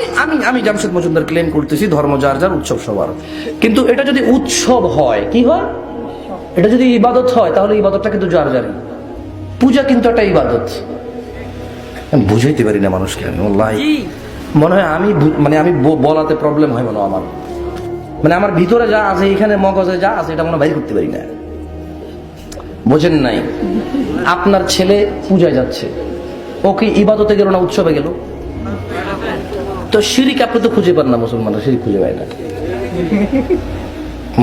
আমি আমি আমি জামশেদ মজুমদার ক্লেম করতেছি ধর্ম যার যার উৎসব সবার। কিন্তু এটা যদি উৎসব হয় কি হয়? এটা যদি ইবাদত হয় তাহলে ইবাদতটা কিন্তু যার যারই। পূজা কিন্তু একটা ইবাদত। আমি বুঝাইতে পারি না মানুষকে আমি মনে হয় আমি মানে আমি বলাতে প্রবলেম হয় মনে আমার। মানে আমার ভিতরে যা আছে এখানে মগজে যা আছে এটা মনে হয় বাইর করতে পারি না। বোঝেন নাই। আপনার ছেলে পূজায় যাচ্ছে। ও কি ইবাদতে গেল না উৎসবে গেল? তো শিরিক আপনি তো খুঁজে পান না, মুসলমানরা শিরিক খুঁজে পায় না।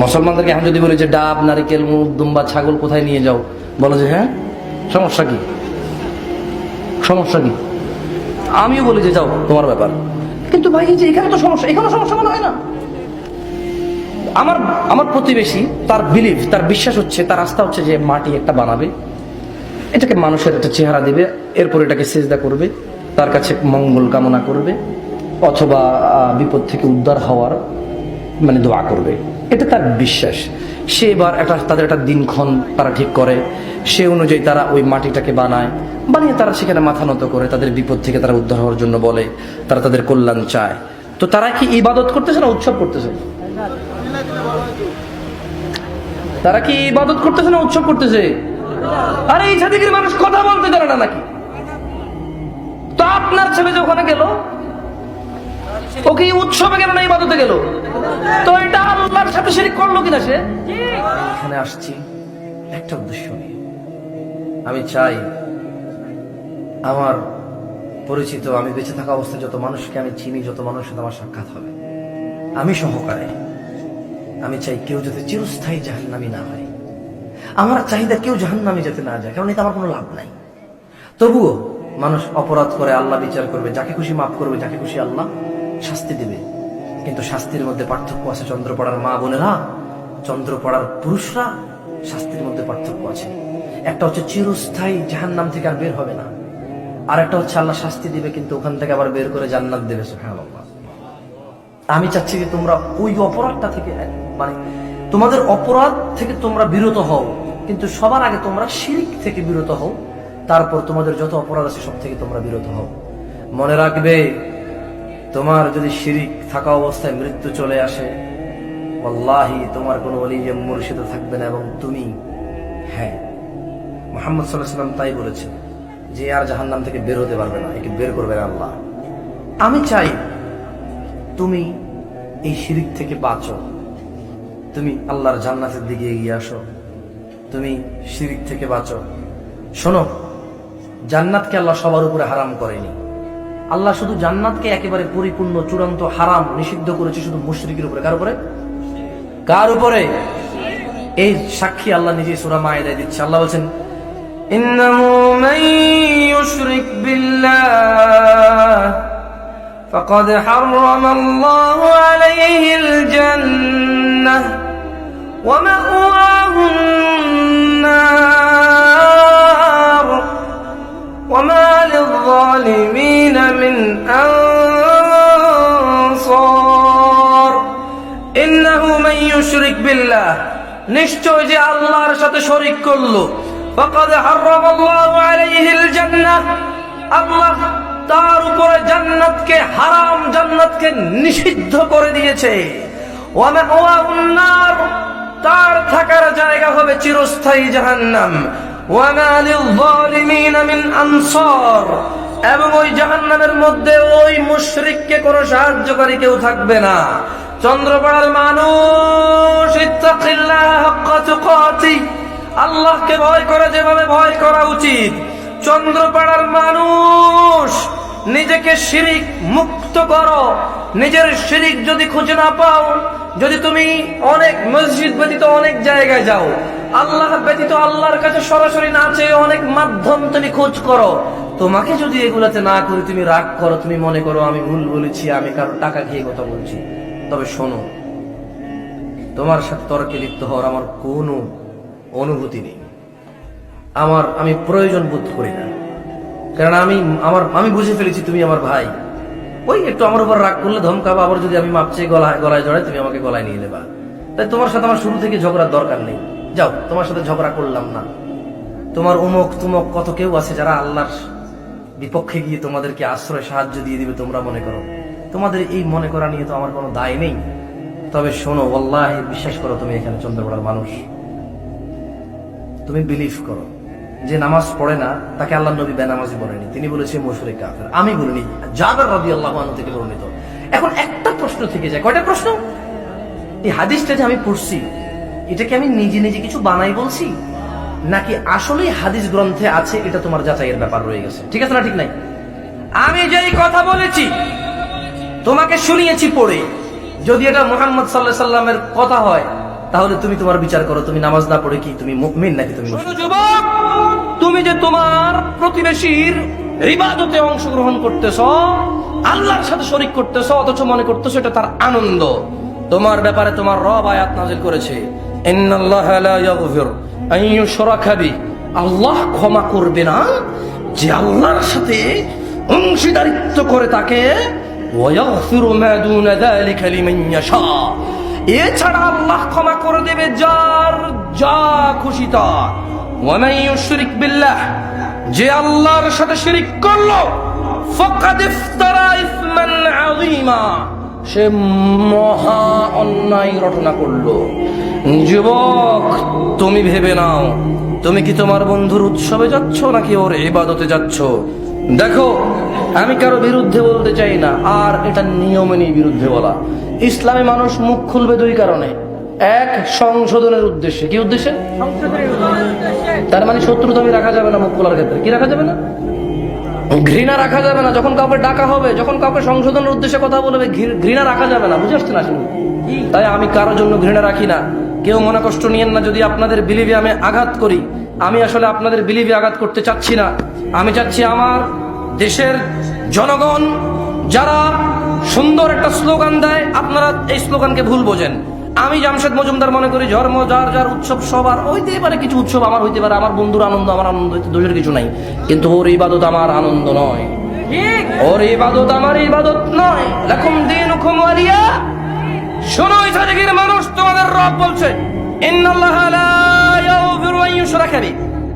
মুসলমানদেরকে এখন যদি বলি যে ডাব, নারিকেল মুখ দুম্বা, ছাগল কোথায় নিয়ে যাও, বলো যে হ্যাঁ সমস্যা কি? সমস্যা কি? আমিও বলি যে যাও, তোমার ব্যাপার। কিন্তু ভাই যে এখানে তো সমস্যা এখানে সমস্যা মনে হয় না। আমার আমার প্রতিবেশী, তার বিলিভ তার বিশ্বাস হচ্ছে, তার আস্থা হচ্ছে যে মাটি একটা বানাবে। এটাকে মানুষের একটা চেহারা দিবে, এরপর এটাকে সেজদা করবে, তার কাছে মঙ্গল কামনা করবে। অথবা বিপদ থেকে উদ্ধার হওয়ার মানে দোয়া করবে। এটা তার বিশ্বাস। সে এবার একটা, তাদের একটা দিনক্ষণ তারা ঠিক করে। সে অনুযায়ী তারা ওই মাটিটাকে বানায়। বানিয়ে তারা সেখানে মাথা নত করে, তাদের বিপদ থেকে তারা উদ্ধার হওয়ার জন্য বলে, তারা তাদের কল্যাণ চায়। তো তারা কি ইবাদত করতেছে না উৎসব করতেছে? তারা কি ইবাদত করতেছে না উৎসব করতেছে? আরে, এই ছাদিকের মানুষ কথা বলতে জানে না নাকি? তো আপনার ছেলে যে ওখানে গেল ও কি উৎসবে গেল না ইবাদতে গেল? তো এটা আল্লাহর সাথে শিরিক করল কিনা সে? এখানে আসছি। একটা উদ্দেশ্য নিয়ে। আমি চাই, আমার পরিচিত, আমি বেঁচে থাকা অবস্থায় যত মানুষকে আমি চিনি, যত মানুষের আমার সাক্ষাৎ হবে। আমি সহকারে, আমি চাই কেউ যাতে চিরস্থায়ী জাহান্নামি না হয়। আমার চাহিদা কেউ জাহান্নামে যাতে না যায়, কারণ এটা আমার কোনো লাভ নাই। তবুও মানুষ অপরাধ করে, আল্লাহ বিচার করবে, যাকে খুশি মাফ করবে, যাকে খুশি আল্লাহ শাস্তি দেবে। কিন্তু শাস্তির মধ্যে পার্থক্য আছে চন্দ্রপড়ার মা বোনেরা, চন্দ্রপড়ার পুরুষরা শাস্তির মধ্যে পার্থক্য আছে। একটা হচ্ছে চিরস্থায়ী জাহান্নাম থেকে আর বের হবে না। আর একটা হচ্ছে আল্লাহ শাস্তি দিবে, কিন্তু ওখান থেকে আবার বের করে জান্নাত দেবে আমি চাচ্ছি যে তোমরা ওই অপরাধটা থেকে মানে তোমাদের অপরাধ থেকে তোমরা বিরত হও, কিন্তু সবার আগে তোমরা শিরিক থেকে বিরত হও, তারপর তোমাদের যত অপরাধ আছে সব থেকে তোমরা বিরত হও। মনে রাখবে তোমার যদি শিরিক থাকা অবস্থায় মৃত্যু চলে আসে আল্লাহি তোমার কোনো অলিজে মুর্শিদে থাকবে না এবং তুমি হ্যাঁ। মোহাম্মদ সাল্লাহ সাল্লাম তাই বলেছেন যে আর জাহান্নাম থেকে বের হতে পারবে না, একে বের করবে না আল্লাহ। আমি চাই তুমি এই শিরিক থেকে বাঁচো, তুমি আল্লাহর জান্নাতের দিকে এগিয়ে আসো, তুমি শিরিক থেকে বাঁচো। শোনো, জান্নাতকে আল্লাহ সবার উপরে হারাম করেনি। আল্লাহ শুধু জান্নাতকে একেবারে পরিপূর্ণ চূড়ান্ত হারাম নিষিদ্ধ করেছে শুধু মুশরিকের উপরে কার উপরে কার উপরে এই সাক্ষী আল্লাহ নিজে সুরা মায়েদায় দিচ্ছে আল্লাহ বলছেন إنه من يشرك بالله فقد حرم الله عليه الجنة ومأواه النار وما للظالمين من أنصار إنه من يشرك بالله নিশ্চয় যে আল্লাহর সাথে শরিক করলো فقد حرم الله عليه الجنة আল্লাহ তার উপরে জান্নাতকে হারাম জান্নাতকে নিষিদ্ধ করে দিয়েছে ومأواه النار তার থাকার জায়গা হবে চিরস্থায়ী জাহান্নাম এবং ওই জাহান্নামের মধ্যে ওই মুশরিককে কোনো সাহায্যকারী কেউ থাকবে না। চন্দ্রপাড়ার মানুষ আল্লাহকে ভয় করে, যেভাবে ভয় করা উচিত। চন্দ্রপাড়ার মানুষ, নিজেকে শিরিক মুক্ত করো। নিজের শিরিক যদি খুঁজে না পাও যদি তুমি অনেক মসজিদ ব্যতীত অনেক জায়গায় যাও, আল্লাহ ব্যতীত আল্লাহর কাছে সরাসরি না চেয়ে অনেক মাধ্যম তুমি খোঁজ করো। তোমাকে যদি এগুলাতে না করে তুমি রাগ করো, তুমি মনে করো, আমি ভুল বলেছি, আমি কারও টাকা খেয়ে কথা বলছি। তবে শোনো, তোমার সাথে তর্কে লিপ্ত হওয়ার আমার কোনো অনুভূতি নেই। আমার, আমি প্রয়োজন বোধ করি না। কারণ আমি, আমার, আমি বুঝে ফেলেছি তুমি আমার ভাই। ওই একটু আমার উপর রাগ করলে ধমকাবা, আবার যদি আমি মাপছে গলায় গলায় জড়াই, তুমি আমাকে গলায় নিয়ে নেবা। তাই তোমার সাথে আমার শুরু থেকে ঝগড়ার দরকার নেই। যাও, তোমার সাথে ঝগড়া করলাম না। তোমার উমক তুমক কত কেউ আছে যারা আল্লাহর বিপক্ষে গিয়ে তোমাদেরকে আশ্রয়, সাহায্য দিয়ে দিবে তোমরা মনে করো। তোমাদের এই মনে করা নিয়ে তো আমার কোনো দায় নেই। তবে শোনো আল্লাহ বিশ্বাস করো তুমি এখানে চন্দ্রপাড়ার মানুষ। তুমি বিলিভ করো। যে নামাজ পড়ে না, তাকে আল্লাহ নবী বেনামাজি বলেনি। তিনি বলেছে মশুরে কাফের। আমি বলিনি, জাবের রবি আল্লাহ থেকে বর্ণিত। এখন একটা প্রশ্ন থেকে যায়। কয়টা প্রশ্ন? এই হাদিসটা যে আমি পড়ছি এটাকে আমি নিজে নিজে কিছু বানাই বলছি? নাকি আসলেই হাদিস গ্রন্থে আছে, এটা তোমার যাচাইয়ের ব্যাপার রয়ে গেছে। ঠিক আছে না ঠিক নাই? আমি যেই কথা বলেছি, তোমাকে শুনিয়েছি পড়ে। যদি এটা মোহাম্মদ সাল্লাহ সাল্লামের কথা হয়, তাহলে তুমি তোমার বিচার করো, তুমি নামাজ না পড়ে কি, তুমি মুমিন নাকি তুমি যুবক! তুমি যে তোমার প্রতিবেশীর ইবাদতে অংশগ্রহণ করতেছ, আল্লাহর সাথে শরিক করতেছ, অথচ মনে করতেছ এটা তার আনন্দ। তোমার ব্যাপারে তোমার রব আয়াত নাজিল করেছে আল্লাহ ক্ষমা করবে না, যে আল্লাহর সাথে অংশীদারিত্ব করে তাকে এছাড়া আল্লাহ ক্ষমা করে দেবে যার যা খুশি তার। যে আল্লাহর সাথে শিরিক করল সে মহা অন্যায় রটনা করল। যুবক, তুমি ভেবে নাও, তুমি কি তোমার বন্ধুর উৎসবে যাচ্ছ নাকি ওর ইবাদতে যাচ্ছ? দেখো, আমি কারও বিরুদ্ধে বলতে চাই না, আর এটা নিয়মেরই বিরুদ্ধে বলা। ইসলামে মানুষ মুখ খুলবে দুই কারণে। এক সংশোধনের উদ্দেশ্যে। কি উদ্দেশ্যে? তার মানে শত্রুতামি রাখা যাবে না মুখ খোলার ক্ষেত্রে। কি রাখা যাবে না? ঘৃণা রাখা যাবে না। যখন কাউকে ডাকা হবে, যখন কাউকে সংশোধনের উদ্দেশ্যে কথা বলবে ঘৃণা রাখা যাবে না। বুঝে আসছেন আসেন তাই আমি কারোর জন্য ঘৃণা রাখি না। কেউ মনে কষ্ট নিয়েন না যদি আপনাদের বিলিভে আমি আঘাত করি। আমি আসলে আপনাদের বিলিভে আঘাত করতে চাচ্ছি না। আমি চাচ্ছি আমার দেশের জনগণ যারা সুন্দর একটা স্লোগান দেয়, আপনারা এই স্লোগানকে ভুল বোঝেন। আমি জামশেদ মজুমদার মনে করি ধর্ম, যার যার উৎসব সবার হইতে পারে কিছু উৎসব আমার হইতে পারে, আমার বন্ধুর আনন্দ, আমার আনন্দ হইতে দোষের কিছু নাই। কিন্তু ওর ইবাদত আমার আনন্দ নয়। ওর ইবাদত আমার ইবাদত নয়। লাকুম দীনুকুম ওয়ালিয়া। শোনো মানুষ তোমাদের রব বলছে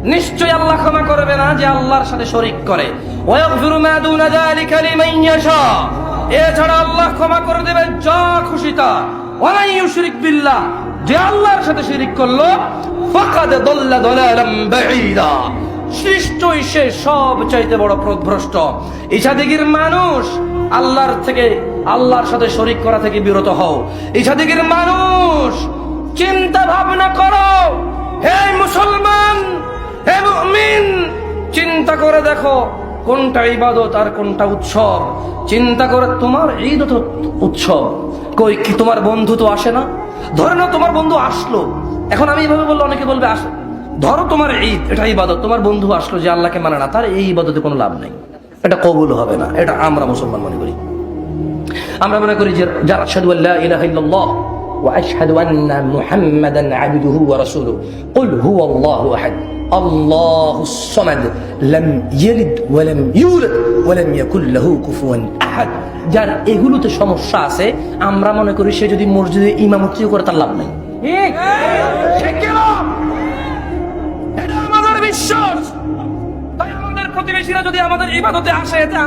নিশ্চয় আল্লাহ ক্ষমা করবে না যে আল্লাহর সাথে শরিক করে। ওয়াগফিরু মা দুনা যালিকা লিমান ইয়াশা। এছাড়া আল্লাহ ক্ষমা করে দেবে যা খুশি তা। ওয়ালাই ইউশরিক বিল্লাহ, যে আল্লাহর সাথে শিরিক করল, ফাকাদ দাল্লা দালালাম বাঈদা। সৃষ্টই সে সব চাইতে বড় প্রভ্রষ্ট ইসাদিগির মানুষ আল্লাহর থেকে, আল্লাহর সাথে শরিক করা থেকে বিরত হও। ইসাদিগির মানুষ, চিন্তা ভাবনা করো। হে মুসলমান, হে মুমিন, চিন্তা করে দেখো। কোনটা ইবাদত আর কোনটা উৎসব? চিন্তা করে তোমার ঈদ তো উৎসব। কই, কি তোমার বন্ধু তো আসে না? ধরে নাও তোমার বন্ধু আসলো। এখন আমি এইভাবে বললে অনেকে বলবে, আস ধরো তোমার ঈদ, এটা ইবাদত। তোমার বন্ধু আসলো যে আল্লাহকে মানে না, তার এই ইবাদতে কোনো লাভ নেই। এটা কবুল হবে না। এটা আমরা মুসলমান মনে করি। আমরা মনে করি যে যারা আল্লা ইলাহা মুহাম্মাদান আবদুহু ওয়া রাসূলুহু কুল হুয়াল্লাহু আহাদ আল্লাহুস সামাদ লাম ইয়ালিদ ওয়া লাম ইউলাদ ওয়া লাম ইয়াকুল লাহু কুফুয়ান আহাদ যার এগুলোতে সমস্যা আছে, আমরা মনে করি সে যদি মসজিদে ইমামতিও করে, তার লাভ নাই।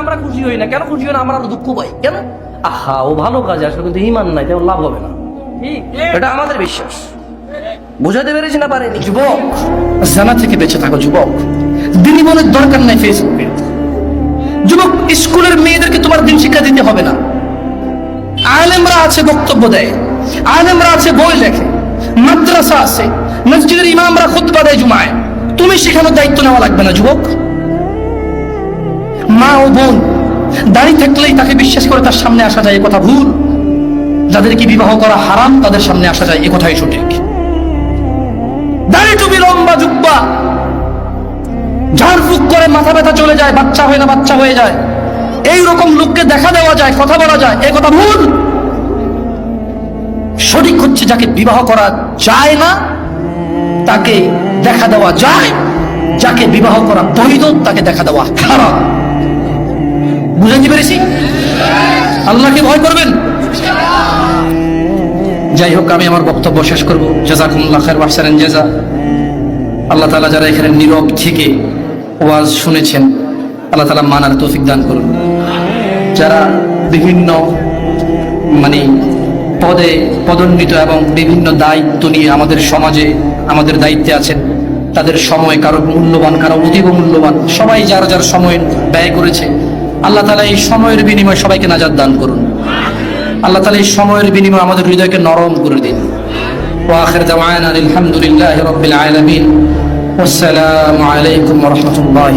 আমরা খুশি হই না। কেন খুশি হই না? আমরা দুঃখ পাই। কেন? আহা, ও ভালো কাজে, আসলে কিন্তু ইমান নাই তেমন লাভ হবে না। এটা আমাদের বিশ্বাস। বুঝাতে পেরেছি না পারেনি? যুবক। জানা থেকে বেঁচে থাকো, যুবক। দিনই মনের দরকার নাই ফেসবুকে যুবক, স্কুলের মেয়েদেরকে তোমার দিন শিক্ষা দিতে হবে না। আলেমরা আছে বক্তব্য দেয়। আলেমরা আছে বই লেখে। মাদ্রাসা আছে। মসজিদের ইমামরা খুতবা দেয় জুমায়। তুমি শেখানোর দায়িত্ব নেওয়া লাগবে না, যুবক। মা ও বোন, দাঁড়িয়ে থাকলেই তাকে বিশ্বাস করে তার সামনে আসা যায় কথা ভুল। যাদেরকে বিবাহ করা হারাম, তাদের সামনে আসা যায় এ কথাই সঠিক। দাড়ি লম্বা জুব্বা ঝাড়ফুক করে মাথা ব্যথা চলে যায়, বাচ্চা হয় না, বাচ্চা হয়ে যায়। এই রকম লোককে দেখা দেওয়া যায়, কথা বলা যায়, এ কথা ভুল। সঠিক হচ্ছে যাকে বিবাহ করা যায় না, তাকে দেখা দেওয়া যায়। যাকে বিবাহ করা বৈধ, তাকে দেখা দেওয়া খারাপ বুঝাতে পেরেছি? আল্লাহকে ভয় করবেন? যাই হোক আমি আমার বক্তব্য শেষ করব। জাজাকুমুল্লাহ খায়ের ওয়াহসানান জাজা আল্লাহ তাআলা যারা এখানে নীরব থেকে ওয়াজ শুনেছেন, আল্লাহ তালা মানার তৌফিক দান করুন। যারা বিভিন্ন মানে পদে পদোন্নীত এবং বিভিন্ন দায়িত্ব নিয়ে আমাদের সমাজে আমাদের দায়িত্বে আছেন, তাদের সময় কারও মূল্যবান, কারও অতীব মূল্যবান, সবাই যার যার সময় ব্যয় করেছে, আল্লাহ তালা এই সময়ের বিনিময়ে সবাইকে নাজাদ দান করুন। আল্লাহ তালা এই সময়ের বিনিময়ে আমাদের হৃদয়কে নরম করে দিন। ওয়াখের দাওয়ানা আলহামদুলিল্লাহ রবিল আলমিন। আসসালামু আলাইকুম রহমতুল্লাহ